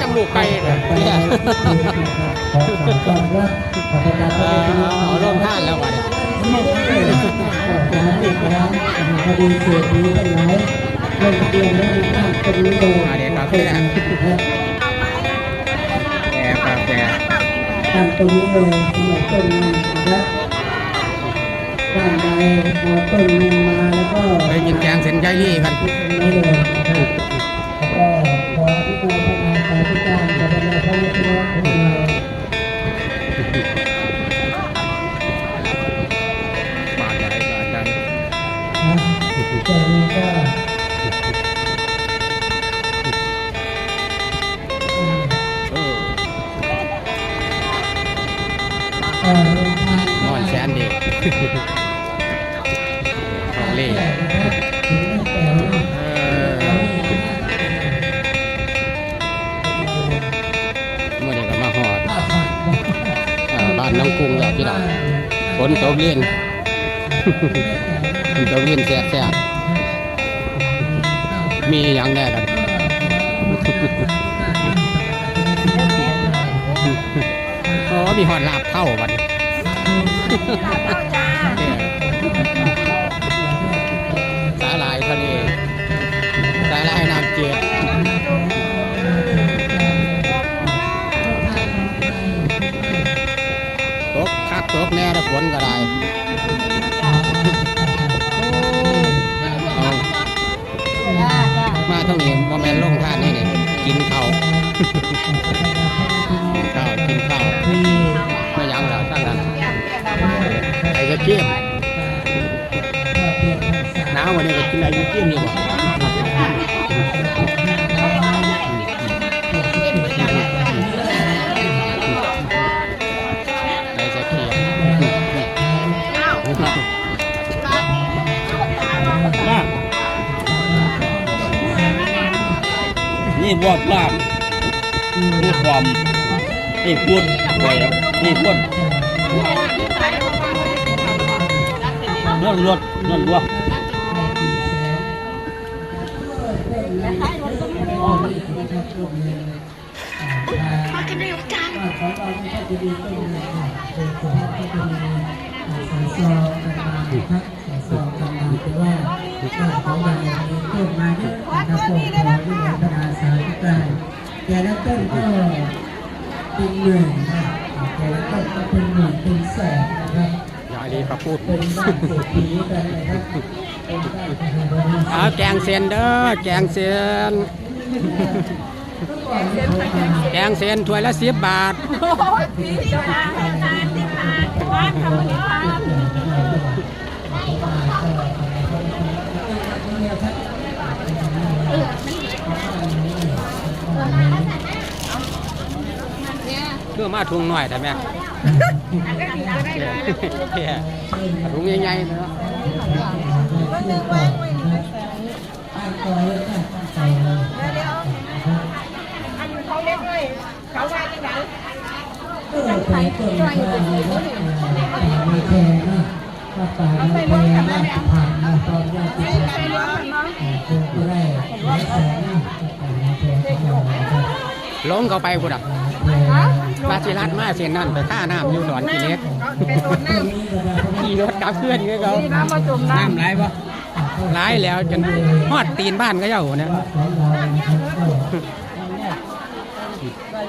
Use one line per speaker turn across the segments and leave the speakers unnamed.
จมูกไก่เนี่ย
เนี่ย
อต้อนรับขอบคุณครับ
เออเอาลงท่านแล้ววะเนี่ย
การอีกครั้งคดีเสียดีทั้งหลายเล่นเกมแล้วมีการเป็นโล
มาเดี๋ยวกาแฟแกกาแฟ
ตั้งตรงนี้เลยสมัยต้นนึงนะครับด้านในเอาต้นนึงมาแล้วก็
ไปกินแกงเส้นใจรี่กัน
ไม่เลยนะครับ นักงานที่ารจะเป็นพระพุทธรูปของเรา
บาทอะไรบาทใจ
นะตรงนี้ก็อืม
เออ
เอ่อโรง
อนแสนดีทองเล่ ฝนตกเล่นฝนตกเล่นแซ่บๆมีอย่างแน่กันโอ้มีหอดลาบเข้าบัดนี้ นี่บ
วบลาบพูดความนี่พูดไปนี่พูดนวดรวดนวดรวด
มากันเร็วจังของเราไม่ใช่จะดีต้นเลยเป็นสุภาพก็จะมีสายซองกันมาครับสายซอง เป็นหมื่นนะแต่ละต้นก็เป็นหมื่นเป็นแสนนะครับ
ยายดีประพูด
เป็นบ้านเศรษฐีกันนะครับเป็นบ้านที่บริษั
เอา
ท
แกงเส้นเด้อแกงเส้นแกงเส้นถ้วยละสิบบาทเพื่อมาทุงหน่อยแต่แม่ทุงใหญ่ๆเนาะ
เขาเล็กเลยเขาว่าจังไง
ไปต้นไม้มีแพงนะก็ป่ามีแพงนะผ่านมาตอนแรกที่คงจะได้หลายแสนะป่ามีแพงก็มาครับ
ลงเข้าไปพุ่นอ่ะ
แพง
ปาจิรัดมาเส้นนั่นไปท่าน้ำอยู่หนอนกิเลส
เป็นต้นน้
ขี่รถกลับเพื่อนก็เขาำ
น้ำมาจุ่มน้
น้ำไหลปะ
ร้ายแล้วจนฮอดตีนบ้านก็เจ้าเนี่ย
ของเรานะครับก็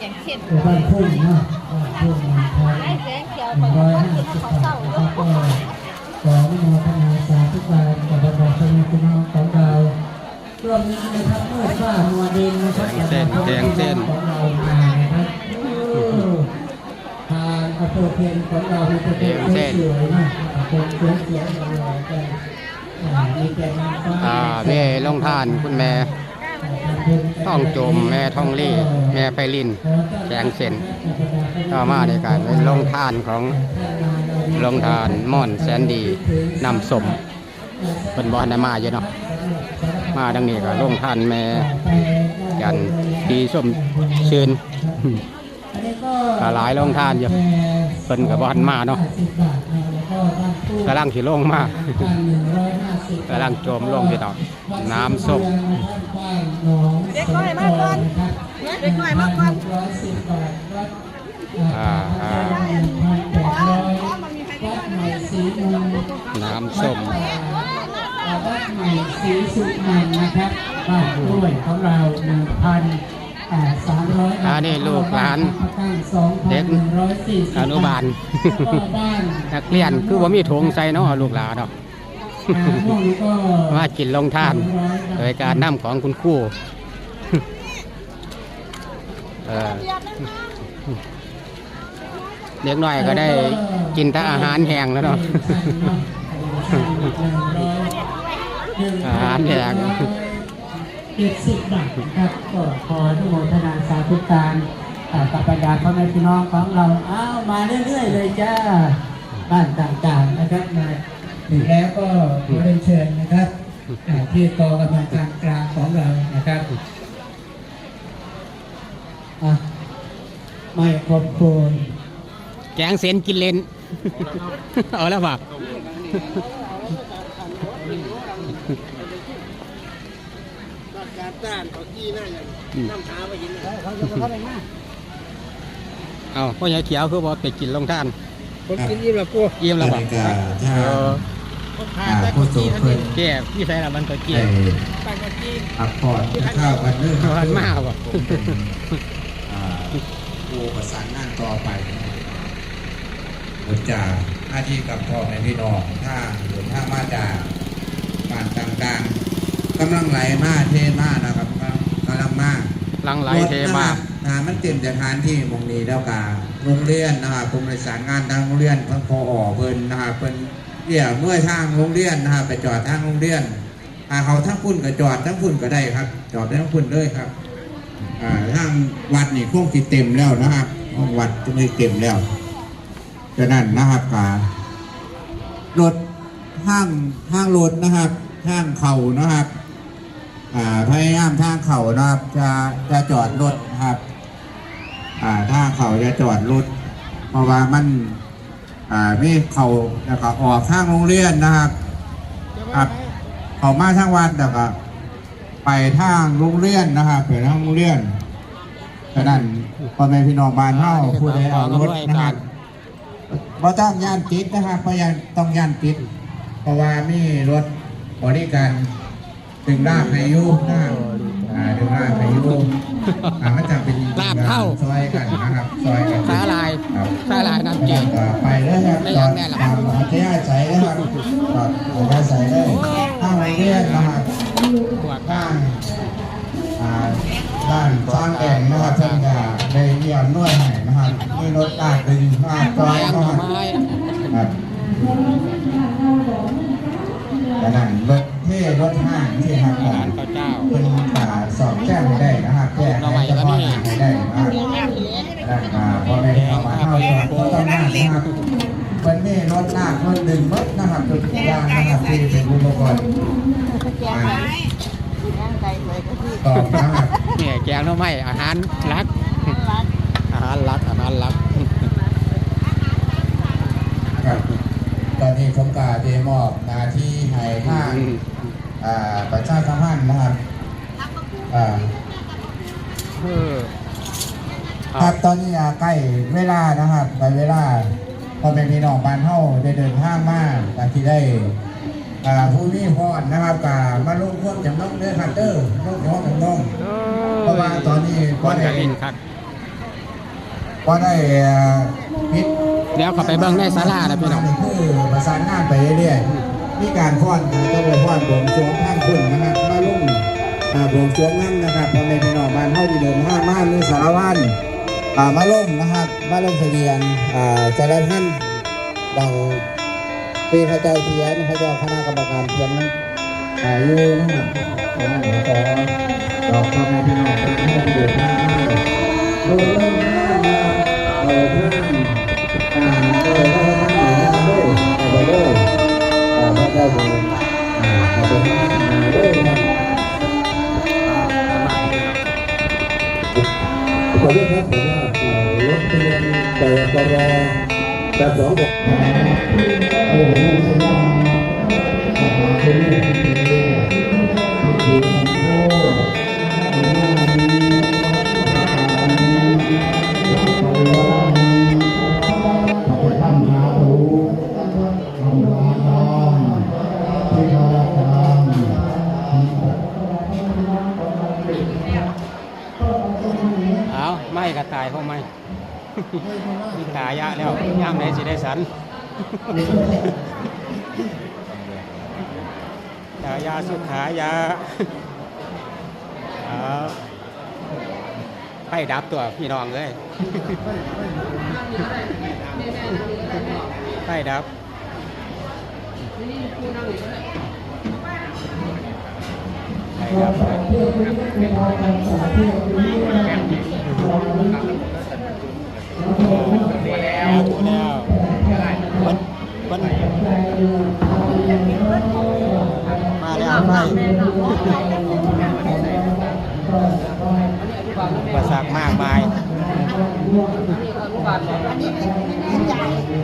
อย่างเช่น
เป็นบ้านพุ่งนะบ้านพุ่งมีแพง
ไอ้แสงเขียว
ห
ค
นึ่
น
งร้อย
คน
ห้า
กิน
สิบ
เขา
บา
เศร้า
ทแล้วก็ขออนุโมทนาสาธุการกับบรรดาสมุทรน้องของเรา ร่วมนี้นะครับเมื่อฟ้ามัวดินนะครับของเรามานะครับทางอำเภอเพียงของเรามีแต่คนสวยนะคนสวยๆเลยกันมีแต่นางฟ้า
อ่าแม่ลงทานคุณแม่ท่องจมแม่ท่องลี่ แม่ไพลินแกงเส้นต่อมาในการเป็นลงทานของลงทานม่อนแสนดีนำสมเป็นบอลได้มาอยู่เนาะ มาดังนี้ก็ลงทานแม่ยันดีสมชื่นก็หลายโรงทานอยู่เพิ่นกับบอลมาเนาะ
สิบบาทนะแล้วก็
ก็บ้านตู้
กำลังสิลงมา
บ้านหนึ่งร้อยห้าสิบ
กำลังจมลงพี่น้องน้ำส้ม
บ้านหนองสมพรนะครับ
เด็กน้อยมากกว่า
หกร้อยสิบ บาทวัด
อ่าอ่า
หนึ่งพันแปดร้อยวัดใหม่ศรีมูล
น้ำส้ม
วัดใหม่ศรีสุนันท์นะครับบ้านกล้วยของเราหนึ่งพันสามร้อย
อันนี้ลูกหลานเด็กอนุบาลนักเรียนคือว่ามีถุงใส่เนาะลูกหลานเนาะมากินลงทาน โดยการนำของคุณครู่เออเด็กน้อยก็ได้กินแต่อาหารแห้งแล้วเนาะ อาหารแห้ง
เจ็ดสิบบาทนะครับก็ขออนุโมทนาสาธุการอ่ากับบรรดาพ่อแม่พี่น้องของเราอ้าวมาเรื่อยๆเลยจ้าบ้านต่างๆนะครับมาถึงแล้วก็ขอเรียนเชิญนะครับอ่าที่กองกำลังการกลางของเรานะครับอะไม่ครบโคน
แกงเส้นกินเลนเอาแล้วป่ะ เอาพ่อใหญ่เขียวคือบอกไปกินลงท่าน
ผมกินอิ่มแล้วกู
เยี่ยมแล้วป่ะ
นาฬิกาถ้า
เออ
อ่าผู้สูงเพิ่น
แก่พี่ใส่ละมันก็เกี่ย
ได้
ว
พักผ่อนข้าวกันเรื่อง
มันมากป่ะ
อ่าผู้ประสานงานต่อไปหลังจากหน้าที่กับพ่อแม่พี่น้องถ้าหรือถ้ามาจาก บ้านต่างๆกำลังไหลมาเทมานะครับกำลังมา
ลังไหลเทมา
อ่ามันเต็มสถานที่หมองนี้แล้วกาโรงเรียนนะครับกรมประสานงานทางโรงเรียนทั้งพออเพิ่นนะครับเพิ่นเรียกเมื่อทางโรงเรียนนะครับไปจอดทางโรงเรียนอ่าเขาทั้งพุ่นก็จอดทั้งพุ่นก็ได้ครับ จอดได้ทั้งพุ่นเลยครับอ่าทางวัดนี่คงสิเต็มแล้วนะครับห้องวัดจะไม่เต็มแล้วฉะนั้นนะครับการถ ห้างห้างรถนะครับห้างเข่านะครับอ่าพยายามทางเขานะครับจะจะจอดรถนะครับอ่าทางเขาจะจอดรถเพราะว่ามันอ่าไม่เขาแล้วก็ออกทางโรงเรียนนะครับครับเขามาทางวัดแล้วก็ไปทางโรงเรียนนะครับไปทางโรงเรียนฉะนั้นพ่อแม่พี่น้องบ้านเฮาผู้ใดเอารถนะครับบ่ต้องย่านติดนะครับเพราะยังต้องย่านติด เพราะว่ามีรถบริการถึงลาบพายุนะอ่าถึงลาบพายุอ่ามันจะเป็น
ลาบเท่า
ซอยกันนะครับซอยกัน
สาลาย
ครับ
สาลายน้ำจืด
ก็ไปเลยครับ
ไม่
จ
อยา
อกด
แน่หรอ
ตามอัธยาศัยนะครับจอดอัธยาศัยเลยข้างโรงเรียนนะครับ
ปวด
ข้างอ่าด้านสร้างแดงนะครับเพิ่นจะได้เยี่ยมหน่วยให้นะครับมีรถลากดึงมาจอย
แรงห
นะ
น่อ
ครับ
ไม้
ครับดังนั้นรถเท่รถห้างที่ครับ
อาหารข้าวเจ้า
เป็นป่าสอบแจ้งไม่ได้นะครับแจ้งให้เฉพาะหน้าให้ได้นะครับได้มาพอไม่เข้ามาเข้าจอดก็ต้องหน้านะครับวันนี้รถลารถดึงมดนะครับจุดยางนะครับที่เป็นอุปกรณ์อ่าต่อนะครับ
เนี่ยแกงหน่อไม้อาหารรักอาหารรักอาหารรัก
ครับ ตอนนี้ผมกาเดมอบหนาที่ให้ทางอ่าประชาสัมพันธ์นะครับอ่า
เออ
ครับตอนนี้อะใกล้เวลานะครับใกล้เวลาพอเป็นพี่น้องบ้านเฮาได้เดินทางมาการที่ได้อ่าผู้มีพรนะครับกามาลงพวกจำนองเด้อครับเด้อลงพวกจำนองเพราะว่าตอนนี้
ก้อนกระลินครับ
ก็ได้อ่าพิษ
เดี๋ยวเขาไปเบิ่งในศาลาแล้วพี่น้อง
มีการฟ้อนก็ไปฟ้อนบวงสรวงท่างขึ้นนะครับมาลงอ่าบวงสรวงนั้นนะครับพอเป็นพี่น้องบ้านเฮาที่เดินทางมานในสารวันอ่ามาลงนะครับมาลงทะเบียนอ่าจารท่านดังปีพระเจ้าเทียนพระเจ้าคณะกรรมการเทียนนั้นอ่ายู่นะครับขอขอขอพ่อแม่พี่น้องบ้านเฮาที่เดินทางมาโดยเริ่มทางนะครับเออทางอ่าโดยเริ่มทางอยู่นะครับด้วยเอาไปด้วย อ่าพระเจ้าอยู่อ่าเอาไปทางมาด้วยครับขอเรียกครับขออนุญาตเอ่อรถทะเบียนเปิดปรแต่สองบก
ตายะแล้วย่ามไหนสิได้สันตายาสุขายาเอาไฟดับตัวพี่น้องเลยไฟดับไฟดับ มันมันมาแล้วไฟประสามากมาย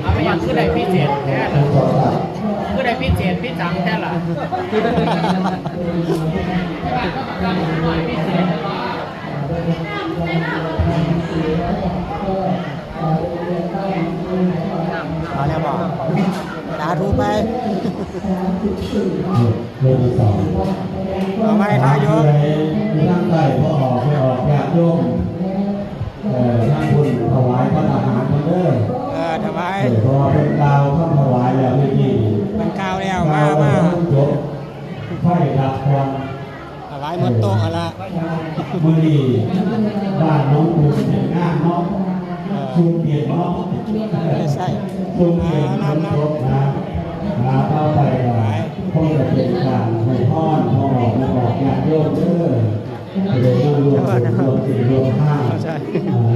เอาไปอย่างคือได้พิเศษแท้ล่ะคือได้พิเศษพิจังแท้ล่ะ
มาแล้วบอกดาทูไป
เรื่อา
ไม่ท่ายก
นั่งใต้พอออกไปออกญาติโยมเอ่อนั่งคุณถวายพระอาหารคนเด้อ
เออทำไม
เอเพราะว่าเป็นดาวข้ามถวายแล้วไม่กี่
มันข้าวแล้วมามา
จบไฟดับควัน
ถวายหมดโต๊ะอาละ
มือดีบ้านน้องคุณเห็นงานเนาะ ชุมเปลี่ยนเนาะ
ไม่ใช่
ชุมเปลี่ยนมันจบนะหาเข้าไปหลายคงจะเป็นการให้พรพอออกมาบอกญาติโยมเด้อจะได้รวรวมรวมสี่รวมห้า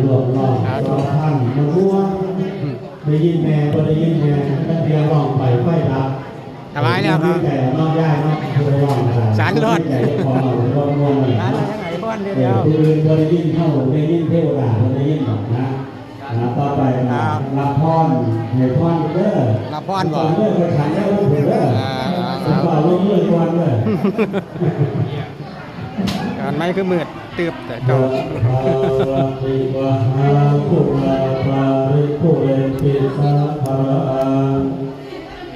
รวมรอบรวมท่านมาร่วมได้ยินแม่ก็ได้ยินแม่ก็เดียวร้องไปไฟดับ
ถวายแล้วครับ
แต่นองย่าน้องเคยร้อง
สารรอด
ใจของเราร้องร้องเลย
นเรายังไงบ้านเดี๋ยวว
ผู้อื่นก็ได้ยินเข้าได้ยินเทวดาก็ได้ยินหรอกนะ นะต่อไป
ครั
นะ
บ
รับพรให้พรเด้อ
รับพรบ่
สอนเด้อไปขันได้ลูกเด้อ
อ่าอ่า
สมบัติลูกมือก่อนเด้อ
การไม่คือมืดตืบแต่
โย
เก่า
ภาวะติวะหาภูลาภาริภูเรนติสาภารัง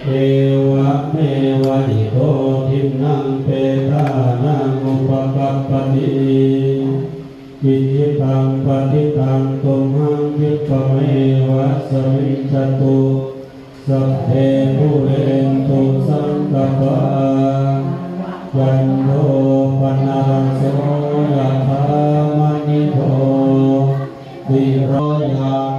เอวะเมวะอิโตทินังเปตานังอุปกัปปติอิทิตังปฏิตังตุมหัง วิปเมวะสมิจจตุสัพเพภูเรนตุสังกปปะวันโทปนาโสยะธามณิโทวิโรยา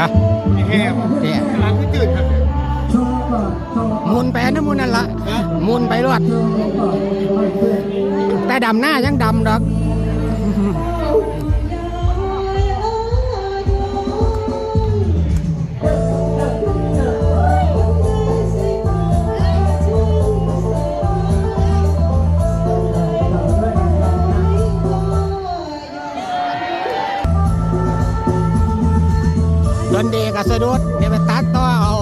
ฮะแห้งเนี่ย
ร้านก็จืดครับ
โชว์ก่อนโชว์
หมุนไปนะหมุนนั่นละหมุนไปรวด
โชว์ก่อนไม่เพื่อน
แต่ดำหน้ายังดำดอก นดีกับสะดุดเดี๋ยวไปตัดต่อเอา